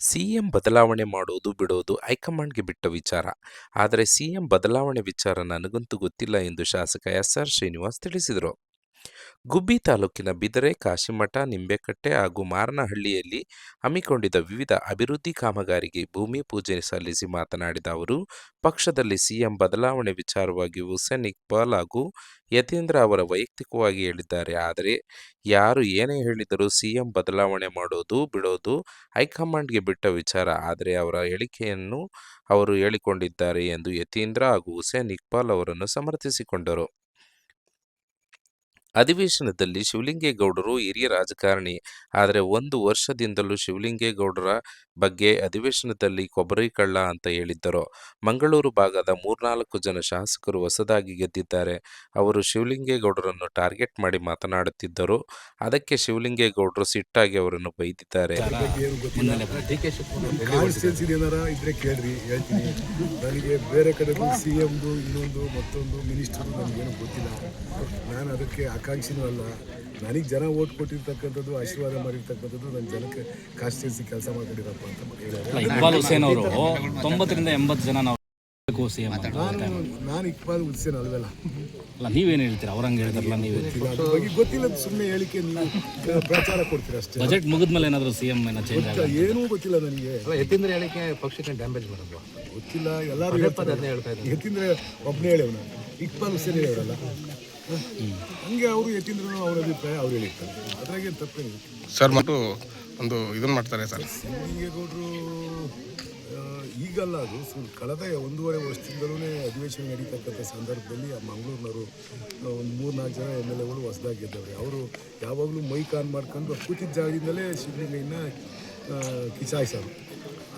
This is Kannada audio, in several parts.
ಸಿಎಂ ಬದಲಾವಣೆ ಮಾಡೋದು ಬಿಡೋದು ಹೈಕಮಾಂಡ್‌ಗೆ ಬಿಟ್ಟ ವಿಚಾರ. ಆದರೆ ಸಿಎಂ ಬದಲಾವಣೆ ವಿಚಾರ ನನಗಂತೂ ಗೊತ್ತಿಲ್ಲ ಎಂದು ಶಾಸಕ ಎಸ್‌ಆರ್ ಶ್ರೀನಿವಾಸ್ ತಿಳಿಸಿದರು. ಗುಬ್ಬಿ ತಾಲೂಕಿನ ಬಿದರೆ, ಕಾಶಿಮಠ, ನಿಂಬೆಕಟ್ಟೆ ಹಾಗೂ ಮಾರನಹಳ್ಳಿಯಲ್ಲಿ ಹಮ್ಮಿಕೊಂಡಿದ್ದ ವಿವಿಧ ಅಭಿವೃದ್ಧಿ ಕಾಮಗಾರಿಗೆ ಭೂಮಿ ಪೂಜೆ ಸಲ್ಲಿಸಿ ಮಾತನಾಡಿದ ಅವರು, ಪಕ್ಷದಲ್ಲಿ ಸಿಎಂ ಬದಲಾವಣೆ ವಿಚಾರವಾಗಿ ಹುಸೇನ್ ಇಕ್ಬಾಲ್ ಹಾಗೂ ಯತೀಂದ್ರ ಅವರ ವೈಯಕ್ತಿಕವಾಗಿ ಹೇಳಿದ್ದಾರೆ. ಆದರೆ ಯಾರು ಏನೇ ಹೇಳಿದರೂ ಸಿಎಂ ಬದಲಾವಣೆ ಮಾಡೋದು ಬಿಡೋದು ಹೈಕಮಾಂಡ್‌ಗೆ ಬಿಟ್ಟ ವಿಚಾರ. ಆದರೆ ಅವರ ಹೇಳಿಕೆಯನ್ನು ಅವರು ಹೇಳಿಕೊಂಡಿದ್ದಾರೆ ಎಂದು ಯತೀಂದ್ರ ಹಾಗೂ ಹುಸೇನ್ ಇಕ್ಬಾಲ್ ಅವರನ್ನು ಸಮರ್ಥಿಸಿಕೊಂಡರು. ಅಧಿವೇಶನದಲ್ಲಿ ಶಿವಲಿಂಗೇಗೌಡರು ಹಿರಿಯ ರಾಜಕಾರಣಿ. ಆದರೆ ಒಂದು ವರ್ಷದಿಂದಲೂ ಶಿವಲಿಂಗೇಗೌಡರ ಬಗ್ಗೆ ಅಧಿವೇಶನದಲ್ಲಿ ಕೊಬ್ಬರಿ ಕಳ್ಳ ಅಂತ ಹೇಳಿದ್ದರು. ಮಂಗಳೂರು ಭಾಗದ ಮೂರ್ನಾಲ್ಕು ಜನ ಶಾಸಕರು ಹೊಸದಾಗಿ ಗೆದ್ದಿದ್ದಾರೆ. ಅವರು ಶಿವಲಿಂಗೇಗೌಡರನ್ನು ಟಾರ್ಗೆಟ್ ಮಾಡಿ ಮಾತನಾಡುತ್ತಿದ್ದರು. ಅದಕ್ಕೆ ಶಿವಲಿಂಗೇಗೌಡರು ಸಿಟ್ಟಾಗಿ ಅವರನ್ನು ಬೈದಿದ್ದಾರೆ. ಬೇರೆ ಕಡೆ ಸಿ ಇನ್ನೊಂದು ಮತ್ತೊಂದು ಮಿನಿಸ್ಟರ್ ನನಗೇನು ಗೊತ್ತಿಲ್ಲ ನಾನು ಅದಕ್ಕೆ ಆಕಾಂಕ್ಷಿನೂ ಅಲ್ಲ ನನಗೆ ಜನ ಓಟ್ ಕೊಟ್ಟಿರ್ತಕ್ಕಂಥದ್ದು ಆಶೀರ್ವಾದ ಮಾಡಿರ್ತಕ್ಕಂಥದ್ದು ನನ್ನ ಜನಕ್ಕೆ ಕಾನ್ಸ್ಟಿಟ್ಯೂನ್ಸಿ ಕೆಲಸ ಮಾಡ್ಕೊಂಡಿರಪ್ಪ ಅಂತ ಇಕ್ಬಾಲ್ ಹುಸೇನ್ ಅವರು ತೊಂಬತ್ತರಿಂದ ಎಂಬತ್ತು ಜನ ನಾವು ನಾನು ನಾನು ಇಕ್ಬಾಲ್ ಹುಸೇನ್ ಅಲ್ವಲ್ಲ. ಅಲ್ಲ ನೀವೇನು ಹೇಳ್ತೀರಾ? ಅವ್ರಂಗೆ ಹೇಳ್ತಾರಲ್ಲ ನೀವು ಬಗ್ಗೆ ಗೊತ್ತಿಲ್ಲ ಸುಮ್ಮನೆ ಹೇಳಿಕೆ ನೀವು ಪ್ರಚಾರ ಕೊಡ್ತೀರಾ ಅಷ್ಟೇ? ಬಜೆಟ್ ಮುಗಿದ್ಮೇಲೆ ಏನಾದರೂ ಸಿ ಎಂ ಏನೋ ಚೇಂಜ್ ಏನೂ ಗೊತ್ತಿಲ್ಲ ನನಗೆ. ಯತೀಂದ್ರ ಹೇಳಿಕೆ ಪಕ್ಷಕ್ಕೆ ಡ್ಯಾಮೇಜ್ ಮಾಡೋದು. ಗೊತ್ತಿಲ್ಲ ಎಲ್ಲರೂ ಹೇಳ್ತಾರೆ. ಯತೀಂದ್ರ ಒಬ್ಬನೇ ಹೇಳವನ ಇಕ್ಬಾಲ್ ಹುಸೇನ್ ಹೇಳೋರಲ್ಲ ಹಂಗೆ ಅವರು ಎತ್ತಿದ್ರು ಅವ್ರ ಅಭಿಪ್ರಾಯ ಅವ್ರು ಹೇಳಿರ್ತಾರೆ. ಅದ್ರಾಗೇನು ತಪ್ಪೇನಿಲ್ಲ ಸರ್ ಮತ್ತು ಒಂದು ಇದನ್ನು ಮಾಡ್ತಾರೆ ಸರ್. ಸಿದ್ದಲಿಂಗೇಗೌಡರು ಈಗಲ್ಲ ಅದು. ಸು ಕಳೆದ ಒಂದೂವರೆ ವರ್ಷದಿಂದಲೂ ಅಧಿವೇಶನ ನಡೀತಕ್ಕಂಥ ಸಂದರ್ಭದಲ್ಲಿ ಆ ಮಂಗಳೂರಿನವರು ಒಂದು ಮೂರು ನಾಲ್ಕು ಜನ ಎಂ ಎಲ್ ಎಗಳು ಹೊಸದಾಗಿ ಗೆದ್ದವ್ರೆ. ಅವರು ಯಾವಾಗಲೂ ಮೈಕ್ ಆನ್ ಮಾಡ್ಕೊಂಡು ಕೂತಿದ್ದ ಜಾಗದಿಂದಲೇ ಶಿವಲಿಂಗಯ್ಯನ ಕಿಚಾಯಿಸೋರು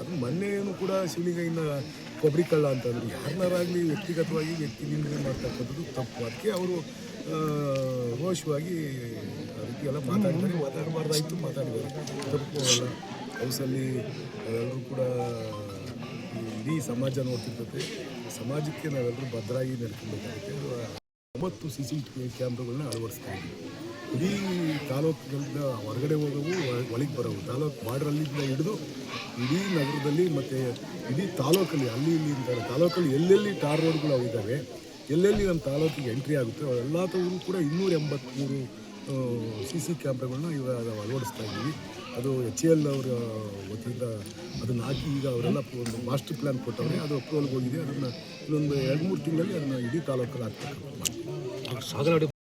ಅದು ಮೊನ್ನೆಯೂ ಕೂಡ ಶಿವಲಿಂಗಯ್ಯನ ಕೊಬ್ಬರಿ ಕಳ್ಳ ಅಂತಂದ್ರು. ಯಾರನ್ನಾರಾಗಲಿ ವ್ಯಕ್ತಿಗತವಾಗಿ ವ್ಯಕ್ತಿ ನಿಂದನೆ ಮಾಡ್ತಕ್ಕಂಥದ್ದು ತಪ್ಪು. ಅದಕ್ಕೆ ಅವರು ರೋಷವಾಗಿ ಅದಕ್ಕೆ ಎಲ್ಲ ಮಾತಾಡಿದ್ದಾರೆ ಮಾತಾಡಬಾರ್ದಾಯ್ತು ಮಾತಾಡಿದ್ದಾರೆ ತಪ್ಪು ಅಲ್ಲ. ಹೌಸಲ್ಲಿ ಎಲ್ಲರೂ ಕೂಡ ಇಡೀ ಸಮಾಜ ನೋಡ್ತಿರ್ತದೆ. ಸಮಾಜಕ್ಕೆ ನಾವೆಲ್ಲರೂ ಭದ್ರಾಗಿ ನಡ್ಕೊಬೇಕಾಗುತ್ತೆ. ಒಂಬತ್ತು ಸಿ ಸಿ ಟಿ ಕ್ಯಾಮ್ರಾಗಳನ್ನ ಅಳವಡಿಸ್ತಾ ಇದ್ದೀವಿ. ಇಡೀ ತಾಲೂಕಿನಿಂದ ಹೊರಗಡೆ ಹೋಗೋವು ಒಳಗೆ ಬರೋವು. ತಾಲೂಕು ಬಾರ್ಡ್ರಲ್ಲಿಂದ ಹಿಡಿದು ಇಡೀ ನಗರದಲ್ಲಿ ಮತ್ತು ಇಡೀ ತಾಲೂಕಲ್ಲಿ, ಅಲ್ಲಿ ಇಲ್ಲಿ ತಾಲೂಕಲ್ಲಿ ಎಲ್ಲೆಲ್ಲಿ ಟಾರ್ ರೋಡ್ಗಳು ಇದ್ದಾವೆ, ಎಲ್ಲೆಲ್ಲಿ ನಮ್ಮ ತಾಲೂಕಿಗೆ ಎಂಟ್ರಿ ಆಗುತ್ತೆ, ಎಲ್ಲ ಕೂಡ ಇನ್ನೂರ ಎಂಬತ್ತ್ಮೂರು ಸಿ ಸಿ ಕ್ಯಾಮ್ರಾಗಳನ್ನ ಇವಾಗ ಅಳವಡಿಸ್ತಾ ಇದ್ದೀವಿ. ಅದು ಎಚ್ ಎಲ್ ಅವರ ವತಿಯಿಂದ ಅದನ್ನು ಹಾಕಿ ಈಗ ಅವರೆಲ್ಲ ಒಂದು ಮಾಸ್ಟರ್ ಪ್ಲ್ಯಾನ್ ಕೊಟ್ಟವ್ರೆ, ಅದು ಅಪ್ರೂವಲ್ಗೆ ಹೋಗಿದೆ ಅದನ್ನು ಇನ್ನೊಂದು ಎರಡು ಮೂರು ತಿಂಗಳಲ್ಲಿ ಅದನ್ನು ಇಡೀ ತಾಲೂಕಲ್ಲಿ ಹಾಕ್ತಾರೆ